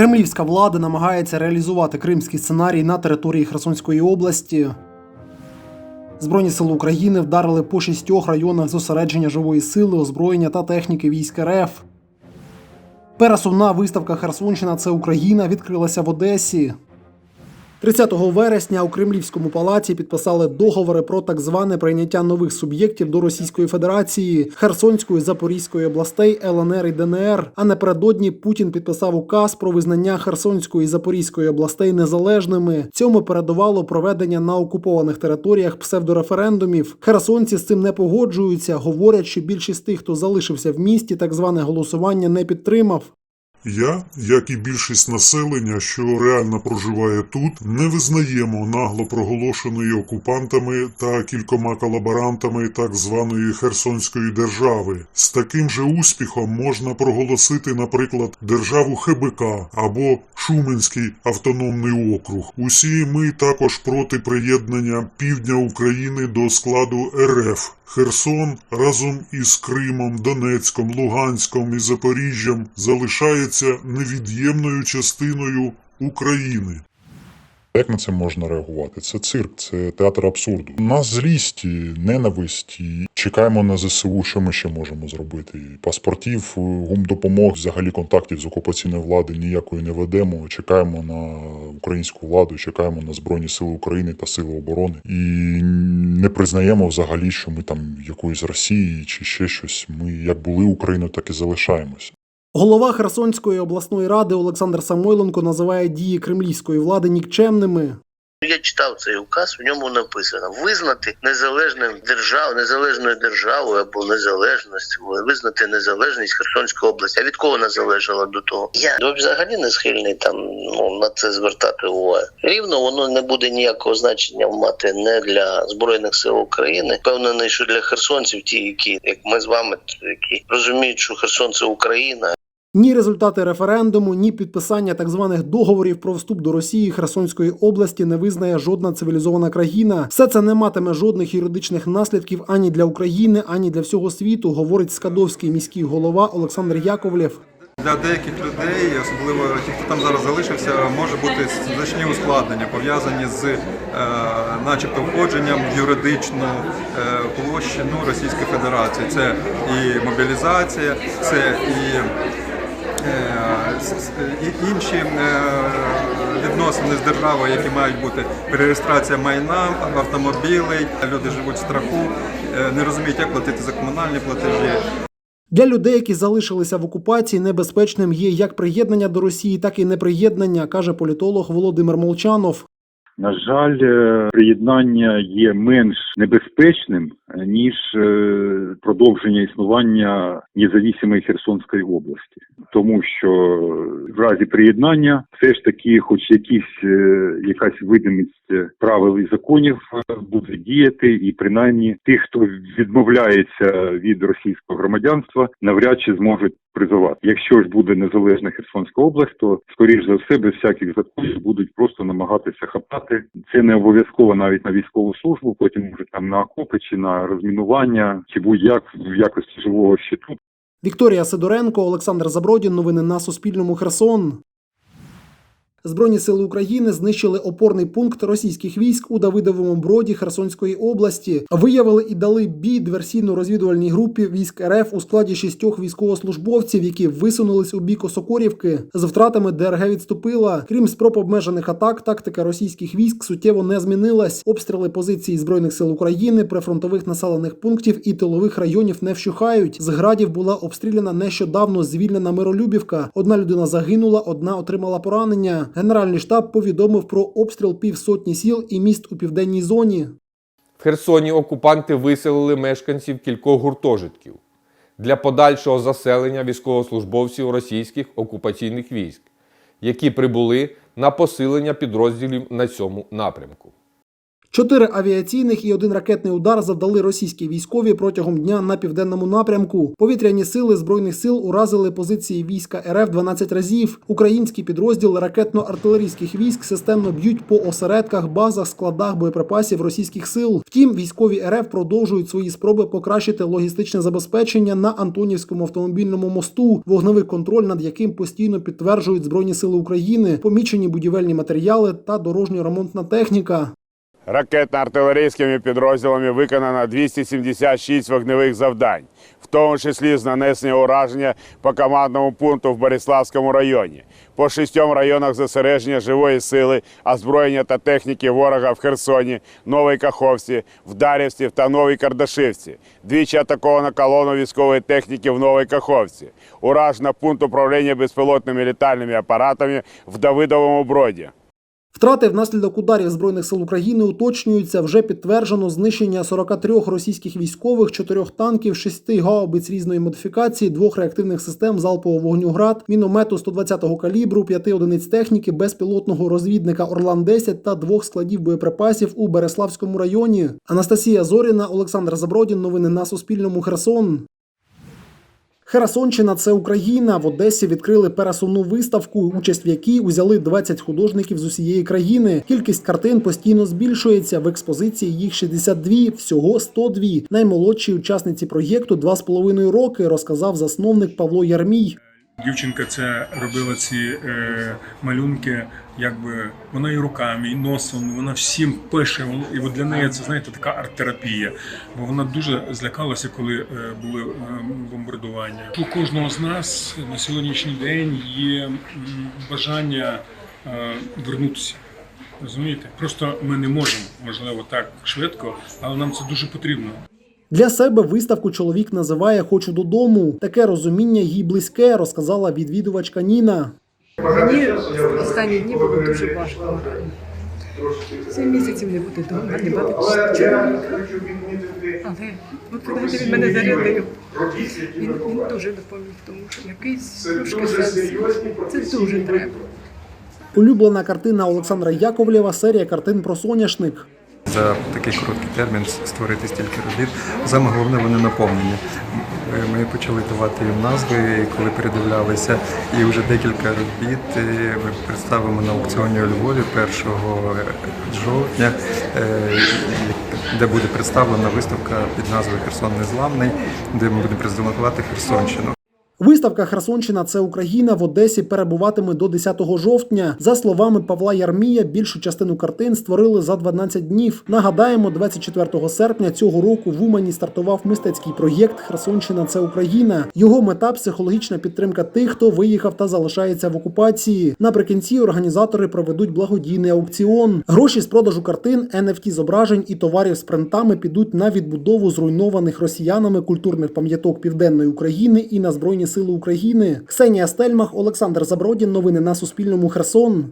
Кремлівська влада намагається реалізувати кримський сценарій на території Херсонської області. Збройні сили України вдарили по шістьох районах зосередження живої сили, озброєння та техніки військ РФ. Пересувна виставка Херсонщина це Україна відкрилася в Одесі. 30 вересня у Кремлівському палаці підписали договори про так зване прийняття нових суб'єктів до Російської Федерації, Херсонської, Запорізької областей, ЛНР і ДНР. А напередодні Путін підписав указ про визнання Херсонської Запорізької областей незалежними. Цьому передувало проведення на окупованих територіях псевдореферендумів. Херсонці з цим не погоджуються. Говорять, що більшість тих, хто залишився в місті, так зване голосування не підтримав. Я, як і більшість населення, що реально проживає тут, не визнаємо нагло проголошеної окупантами та кількома колаборантами так званої Херсонської держави. З таким же успіхом можна проголосити, наприклад, державу ХБК або Шуменський автономний округ. Усі ми також проти приєднання півдня України до складу РФ. Херсон разом із Кримом, Донецьком, Луганськом і Запоріжжям залишається невід'ємною частиною України. Як на це можна реагувати? Це цирк, це театр абсурду. У нас злість, ненависть, чекаємо на ЗСУ, що ми ще можемо зробити. І Паспортів, гумдопомог, взагалі контактів з окупаційною владою ніякої не ведемо. Чекаємо на українську владу, чекаємо на Збройні Сили України та Сили оборони. І не признаємо взагалі, що ми там якоїсь Росії чи ще щось. Ми як були Україною, так і залишаємося. Голова Херсонської обласної ради Олександр Самойленко називає дії кремлівської влади нікчемними. Я читав цей указ, в ньому написано визнати незалежним держав, незалежною державою або незалежність, визнати незалежність Херсонської області. А від кого вона залежала до того? Я взагалі не схильний там ну на це звертати увагу. Рівно воно не буде ніякого значення мати не для збройних сил України. Впевнений, що для херсонців, ті, які як ми з вами, які розуміють, що Херсон це Україна, Ні результати референдуму, ні підписання так званих договорів про вступ до Росії Херсонської області не визнає жодна цивілізована країна. Все це не матиме жодних юридичних наслідків ані для України, ані для всього світу, говорить скадовський міський голова Олександр Яковлєв. Для деяких людей, особливо ті, хто там зараз залишився, може бути значні ускладнення пов'язані з, е, начебто, входженням в юридичну е, площину Російської Федерації. Це і мобілізація, це і, інші е, відносини з державою, які мають бути перереєстрація майна, автомобілей. Люди живуть в страху, е, не розуміють, як платити за комунальні платежі. Для людей, які залишилися в окупації, небезпечним є як приєднання до Росії, так і неприєднання, каже політолог Володимир Молчанов. На жаль, е, приєднання є менш небезпечним ніж е, продовження існування незалежної Херсонської області, тому що в разі приєднання все ж таки, хоч якісь е, якась видимість правил і законів е, буде діяти, і принаймні тих, хто відмовляється від російського громадянства, навряд чи зможуть призивати. Якщо ж буде незалежна Херсонська область, то скоріш за все без всяких законів будуть просто намагатися хапати. Це не обов'язково навіть на військову службу, потім може там на окопи чи на розмінування, чи будь-як в якості живого щиту. Вікторія Сидоренко, Олександр Забродін. Новини на Суспільному. Херсон. Збройні сили України знищили опорний пункт російських військ у Давидовому броді Херсонської області. Виявили і дали бій диверсійно-розвідувальній групі військ РФ у складі шістьох військовослужбовців, які висунулись у бік Осокорівки. З втратами ДРГ відступила. Крім спроб обмежених атак, тактика російських військ суттєво не змінилась. Обстріли позицій збройних сил України, прифронтових населених пунктів і тилових районів не вщухають. З градів була обстріляна нещодавно звільнена Миролюбівка. Одна людина загинула, одна отримала поранення. Генеральний штаб повідомив про обстріл півсотні сіл і міст у південній зоні. В Херсоні окупанти виселили мешканців кількох гуртожитків для подальшого заселення військовослужбовців російських окупаційних військ, які прибули на посилення підрозділів на цьому напрямку. Чотири авіаційних і один ракетний удар завдали російські військові протягом дня на південному напрямку. Повітряні сили збройних сил уразили позиції війська РФ 12 разів. Український підрозділ ракетно-артилерійських військ системно б'ють по осередках, базах, складах боєприпасів російських сил. Втім, військові РФ продовжують свої спроби покращити логістичне забезпечення на Антонівському автомобільному мосту, вогневий контроль над яким постійно підтверджують збройні сили України, помічені будівельні матеріали та дорожньо-ремонтна техніка. Ракетно-артилерійськими підрозділами виконано 276 вогневих завдань, в тому числі з нанесення ураження по командному пункту в Бориславському районі, по шістьом районах зосередження живої сили, озброєння та техніки ворога в Херсоні, Новій Каховці, в Дарівці та Новій Кардашивці. Двічі атаковано колону військової техніки в Новій Каховці. Уражено пункт управління безпілотними літальними апаратами в Давидовому Броді. Втрати внаслідок ударів збройних сил України уточнюються. Вже підтверджено знищення 43 російських військових, 4 танків, 6 гаубиць різної модифікації, двох реактивних систем залпового вогню град, міномету 120-го калібру, 5 одиниць техніки, безпілотного розвідника Орлан 10 та двох складів боєприпасів у Береславському районі. Анастасія Зоріна, Олександр Забродін. Новини на Суспільному. Херсон. Херсонщина це Україна. В Одесі відкрили пересувну виставку, участь в якій узяли 20 художників з усієї країни. Кількість картин постійно збільшується. В експозиції їх 62, всього 102. Наймолодшій учасниці проєкту 2,5 роки, розказав засновник Павло Ярмій. Дівчинка це робила ці е, малюнки, якби вона і руками, і носом, вона всім пише. І от для неї це знаєте така арт-терапія. Бо вона дуже злякалася, коли е, були е, бомбардування. У кожного з нас на сьогоднішній день є бажання е, вернутися. Розумієте? Просто ми не можемо, можливо, так швидко, але нам це дуже потрібно. Для себе виставку чоловік називає Хочу додому. Таке розуміння їй близьке, розказала відвідувачка Ніна. Мені останні дні було дуже важко. Сім місяців не бути вдома, не мати чоловіка. Але от знаєте, він мене зарядив. Він, він дуже допоміг, тому що якийсь трошки сенс. Це дуже треба. Улюблена картина Олександра Яковлєва серія картин про соняшник. За такий короткий термін створити стільки робіт. Саме головне вони наповнені. Ми почали давати їм назви, і коли передивлялися, і вже декілька робіт е, ми представимо на аукціоні у Львові 1 жовтня, е, де буде представлена виставка під назвою Херсон Незламний, де ми будемо презентувати Херсонщину. Виставка Херсонщина це Україна в Одесі перебуватиме до 10 жовтня. За словами Павла Ярмія, більшу частину картин створили за 12 днів. Нагадаємо, 24 серпня цього року в Умані стартував мистецький проєкт Херсонщина це Україна. Його мета психологічна підтримка тих, хто виїхав та залишається в окупації. Наприкінці організатори проведуть благодійний аукціон. Гроші з продажу картин, NFT зображень і товарів з принтами підуть на відбудову зруйнованих росіянами культурних пам'яток південної України і на збройні сили України. Ксенія Стельмах, Олександр Забродін. Новини на Суспільному. Херсон.